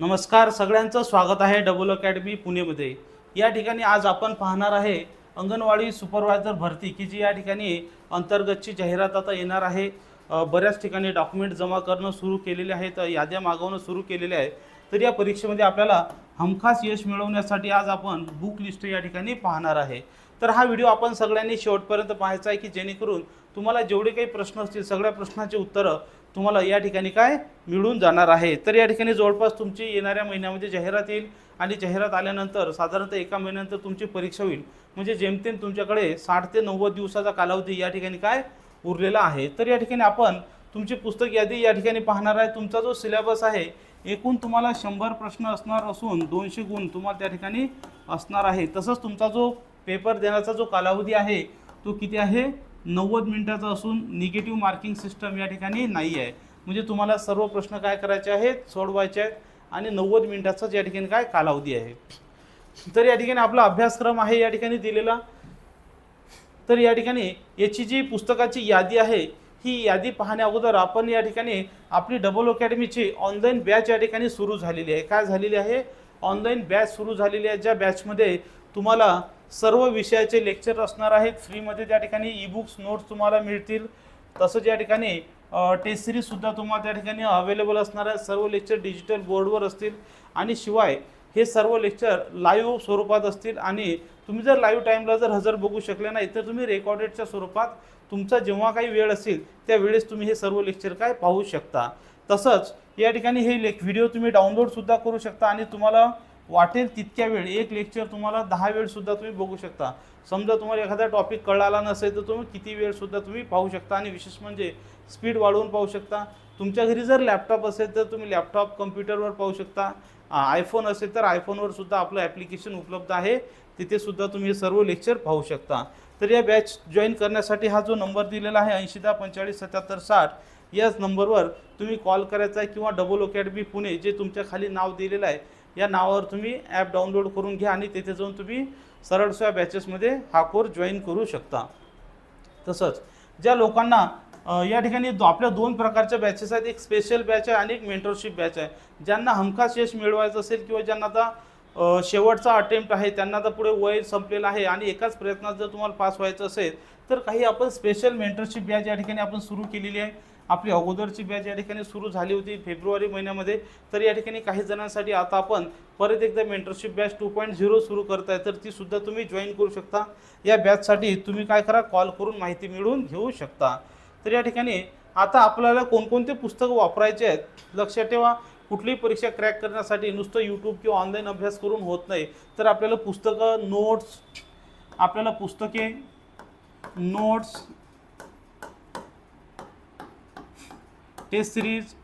नमस्कार सगळ्यांचं स्वागत आहे डबल अकॅडमी पुणेमध्ये. या ठिकाणी आज आपण पाहणार आहे अंगणवाडी सुपरवायझर भरती की जी या ठिकाणी अंतर्गतची जाहिरात आता येणार आहे. बऱ्याच ठिकाणी डॉक्युमेंट जमा करणं सुरू केलेले आहेत याद्या मागवणं सुरू केलेले आहे. तर या परीक्षेमध्ये आपल्याला हमखास यश मिळवण्यासाठी आज आपण बुक लिस्ट या ठिकाणी पाहणार आहे. तर हा व्हिडिओ आपण सगळ्यांनी शेवटपर्यंत पाहायचा आहे की जेणेकरून तुम्हाला जेवढे काही प्रश्न असतील सगळ्या प्रश्नांची उत्तरं तुम्हाला या ठिकाणी काय मिळून जाणार आहे. तर या ठिकाणी जवळपास तुमची येणाऱ्या महिन्यामध्ये जाहिरात येईल आणि जाहिरात आल्यानंतर साधारणतः एका महिन्यानंतर तुमची परीक्षा होईल. म्हणजे जेमतेम तुमच्याकडे साठ ते नव्वद दिवसाचा कालावधी या ठिकाणी काय उरलेला आहे. तर या ठिकाणी आपण तुमची पुस्तक यादी या ठिकाणी पाहणार आहे. तुमचा जो सिलेबस आहे एकूण तुम्हाला शंभर प्रश्न असणार असून दोनशे गुण तुम्हाला त्या ठिकाणी असणार आहे. तसंच तुमचा जो पेपर देण्याचा जो कालावधी आहे तो किती आहे? नव्वद मिनिटाचा असून निगेटिव्ह मार्किंग सिस्टम या ठिकाणी नाही आहे. म्हणजे तुम्हाला सर्व प्रश्न काय करायचे आहेत सोडवायचे आहेत आणि नव्वद मिनिटाचाच या ठिकाणी काय कालावधी आहे. तर या ठिकाणी आपला अभ्यासक्रम आहे या ठिकाणी दिलेला. तर या ठिकाणी याची जी पुस्तकाची यादी आहे ही यादी पाहण्या अगोदर आपण या ठिकाणी आपली डबल अकॅडमीची ऑनलाईन बॅच या ठिकाणी सुरू झालेली आहे. काय झालेली आहे? ऑनलाईन बॅच सुरू झालेली आहे. ज्या बॅचमध्ये तुम्हाला सर्व विषयाचे लेक्चर असणार आहेत. फ्रीमध्ये त्या ठिकाणी ई बुक्स नोट्स तुम्हाला मिळतील तसंच या ठिकाणी टेस्ट सिरीजसुद्धा तुम्हाला त्या ठिकाणी अवेलेबल असणार आहे सर्व लेक्चर डिजिटल बोर्डवर असतील. आणि शिवाय हे सर्व लेक्चर लाईव्ह स्वरूपात असतील. आणि तुम्ही जर लाईव्ह टाईमला जर हजर बघू शकले नाही तर तुम्ही रेकॉर्डेडच्या स्वरूपात तुमचा जेव्हा काही वेळ असेल त्या वेळेस तुम्ही हे सर्व लेक्चर काय पाहू शकता. तसंच या ठिकाणी हे लेक व्हिडिओ तुम्ही डाउनलोडसुद्धा करू शकता. आणि तुम्हाला वाटेल तितक्या वेळ. एक लेक्चर तुम्हाला दहा वेळसुद्धा तुम्ही बघू शकता. समजा तुम्हाला एखादा टॉपिक कळाला नसेल तर तुम्ही किती वेळसुद्धा तुम्ही पाहू शकता आणि विशेष म्हणजे स्पीड वाढवून पाहू शकता. तुमच्या घरी जर लॅपटॉप असेल तर तुम्ही लॅपटॉप कम्प्युटरवर पाहू शकता. आयफोन असेल तर आयफोनवर सुद्धा आपलं ॲप्लिकेशन उपलब्ध आहे. तिथे सुद्धा तुम्ही हे सर्व लेक्चर पाहू शकता. तर या बॅच जॉईन करण्यासाठी हा जो नंबर दिलेला आहे ऐंशी दहा पंचेचाळीस सत्याहत्तर साठ याच नंबरवर तुम्ही कॉल करायचा आहे किंवा डबल अकॅडमी पुणे जे तुमच्या खाली नाव दिलेलं आहे या नावावर तुम्ही ॲप डाउनलोड करून घ्या आणि तिथे जाऊन तुम्ही सरळ सोया बॅचेसमध्ये हा कोर्स जॉईन करू शकता. तसंच ज्या लोकांना या ठिकाणी दो आपल्या दोन प्रकारच्या बॅचेस आहेत. एक स्पेशल बॅच आहे आणि एक मेंटरशिप बॅच आहे. ज्यांना हमखास यश मिळवायचं असेल किंवा ज्यांना आता शेवटचा अटेम्प्ट आहे त्यांना आता पुढे वय संपलेलं आहे आणि एकाच प्रयत्नात जर तुम्हाला पास व्हायचं असेल तर काही आपण स्पेशल मेंटरशिप बॅच या ठिकाणी आपण सुरू केलेली आहे. आपली अगोदरची बॅच या ठिकाणी सुरू झाली होती फेब्रुवारी महिन्यामध्ये. तर या ठिकाणी काही जणांसाठी आता आपण परत एकदा mentorship batch two point zero सुरू करत आहे तर ती सुद्धा तुम्ही जॉईन करू शकता. या बॅचसाठी तुम्ही काय करा कॉल करून माहिती मिळवून घेऊ शकता. तर या ठिकाणी आता आपल्याला कोणकोणते पुस्तकं वापरायचे आहेत लक्षात ठेवा. कुठलीही परीक्षा क्रॅक करण्यासाठी नुसतं यूट्यूब किंवा ऑनलाईन अभ्यास करून होत नाही. तर आपल्याला पुस्तकं नोट्स आपल्याला पुस्तके नोट्स टेस्ट सिरीज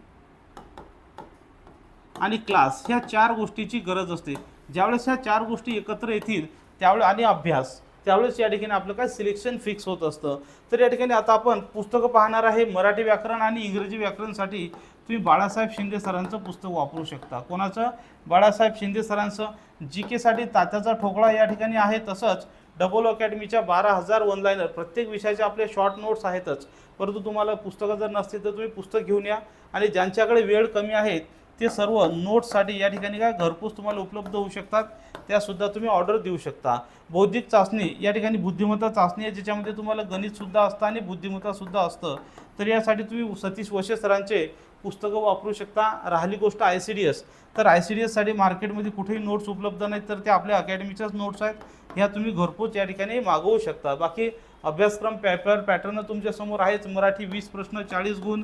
आणि क्लास ह्या चार गोष्टीची गरज असते. ज्यावेळेस ह्या चार गोष्टी एकत्र येतील त्यावेळेस आणि अभ्यास त्यावेळेस या ठिकाणी आपलं काय सिलेक्शन फिक्स होत असतं. तर या ठिकाणी आता आपण पुस्तकं पाहणार आहे. मराठी व्याकरण आणि इंग्रजी व्याकरणसाठी तुम्ही बाळासाहेब शिंदे सरांचं पुस्तक वापरू शकता. कोणाचं? बाळासाहेब शिंदे सरांचं. जी केसाठी तात्याचा ठोकळा या ठिकाणी आहे. तसंच डबल अकॅडमीच्या बारा हजार ऑनलाईनर प्रत्येक विषयाचे आपले शॉर्ट नोट्स आहेतच. परंतु तुम्हाला पुस्तकं जर नसतील तर तुम्ही पुस्तक घेऊन या. आणि ज्यांच्याकडे वेळ कमी आहे ते सर्व नोट्ससाठी या ठिकाणी काय घरपोच तुम्हाला उपलब्ध होऊ शकतात. त्यासुद्धा तुम्ही ऑर्डर देऊ शकता. बौद्धिक चाचणी या ठिकाणी बुद्धिमत्ता चाचणी आहे ज्याच्यामध्ये तुम्हाला गणितसुद्धा असतं आणि बुद्धिमत्तासुद्धा असतं. तर यासाठी तुम्ही सतीश वशे सरांचे पुस्तकं वापरू शकता. राहिली गोष्ट आय सी डी एस तर आय सी डी एससाठी मार्केटमध्ये कुठेही नोट्स उपलब्ध नाहीत तर ते आपल्या अकॅडमीच्याच नोट्स आहेत. ह्या तुम्ही घरपोच या ठिकाणी मागवू शकता. बाकी अभ्यासक्रम पेपर पॅटर्न तुमच्यासमोर आहेच. मराठी वीस प्रश्न चाळीस गुण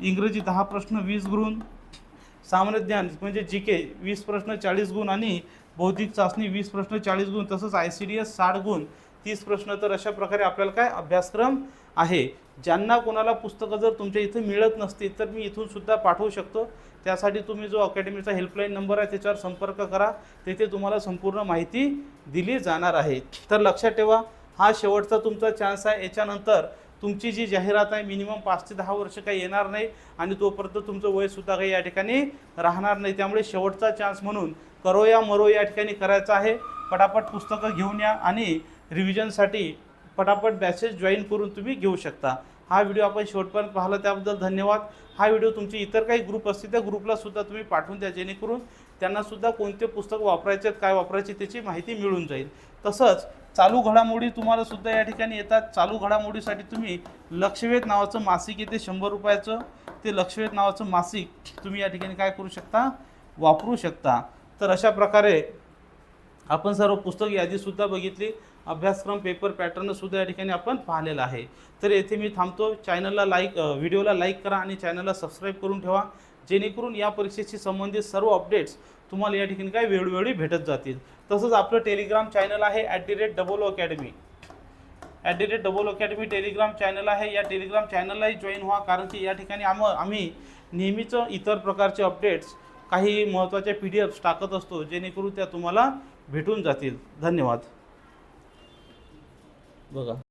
इंग्रजी दहा प्रश्न वीस गुण. सामान्य ज्ञान म्हणजे जी के वीस प्रश्न चाळीस गुण आणि बौद्धिक चाचणी वीस प्रश्न चाळीस गुण तसंच आय सी डी एस साठ गुण तीस प्रश्न. तर अशा प्रकारे आपल्याला काय अभ्यासक्रम आहे? ज्यांना कोणाला पुस्तकं जर तुमच्या इथे मिळत नसतील तर मी इथून सुद्धा पाठवू शकतो. त्यासाठी तुम्ही जो अकॅडमीचा हेल्पलाईन नंबर आहे त्याच्यावर संपर्क करा. तेथे तुम्हाला संपूर्ण माहिती दिली जाणार आहे. तर लक्षात ठेवा हा शेवटचा तुमचा चान्स आहे. याच्यानंतर तुमची जी जाहिरात आहे मिनिमम पाच ते दहा वर्ष काही येणार नाही आणि तोपर्यंत तुमचं वयसुद्धा काही या ठिकाणी राहणार नाही. त्यामुळे शेवटचा चान्स म्हणून करो या मरो या ठिकाणी करायचं आहे. पटापट पुस्तकं घेऊन या आणि रिव्हिजनसाठी पटापट बॅचेस जॉईन करून तुम्ही घेऊ शकता. हा व्हिडिओ आपण शेवटपर्यंत पाहिला त्याबद्दल धन्यवाद. हा व्हिडिओ तुमचे इतर काही ग्रुप असतील त्या ग्रुपला सुद्धा तुम्ही पाठवून द्या जेणेकरून त्यांना सुद्धा कोणते पुस्तक वापरायचे आहेत काय वापरायचे त्याची माहिती मिळून जाईल. तसंच चालू घडामोडी तुम्हाला सुद्धा या ठिकाणी येतात. चालू घडामोडीसाठी तुम्ही लक्षवेध नावाचं मासिक येते शंभर रुपयाचं. ते लक्षवेध नावाचं मासिक तुम्ही या ठिकाणी काय करू शकता? वापरू शकता. तर अशा प्रकारे आपण सर्व पुस्तक यादीसुद्धा बघितली. अभ्यासक्रम पेपर पॅटर्नसुद्धा या ठिकाणी आपण पाहिलेला आहे. तर येथे मी थांबतो. चॅनलला लाईक व्हिडिओला लाईक करा आणि चॅनलला सबस्क्राईब करून ठेवा. जेणेकरून या परीक्षेशी संबंधित सर्व अपडेट्स तुम्हाला या ठिकाणी काय वेळोवेळी भेटत जातील. तसंच आपलं टेलिग्राम चॅनल आहे at the rate double academy at the rate double academy Telegram channel आहे. या टेलिग्राम चॅनललाही जॉईन व्हा. कारण की या ठिकाणी आम आम्ही नेहमीच इतर प्रकारचे अपडेट्स काही महत्त्वाच्या पी डी एफ्स टाकत असतो. जेणेकरून त्या तुम्हाला भेटून जातील. धन्यवाद. बघा.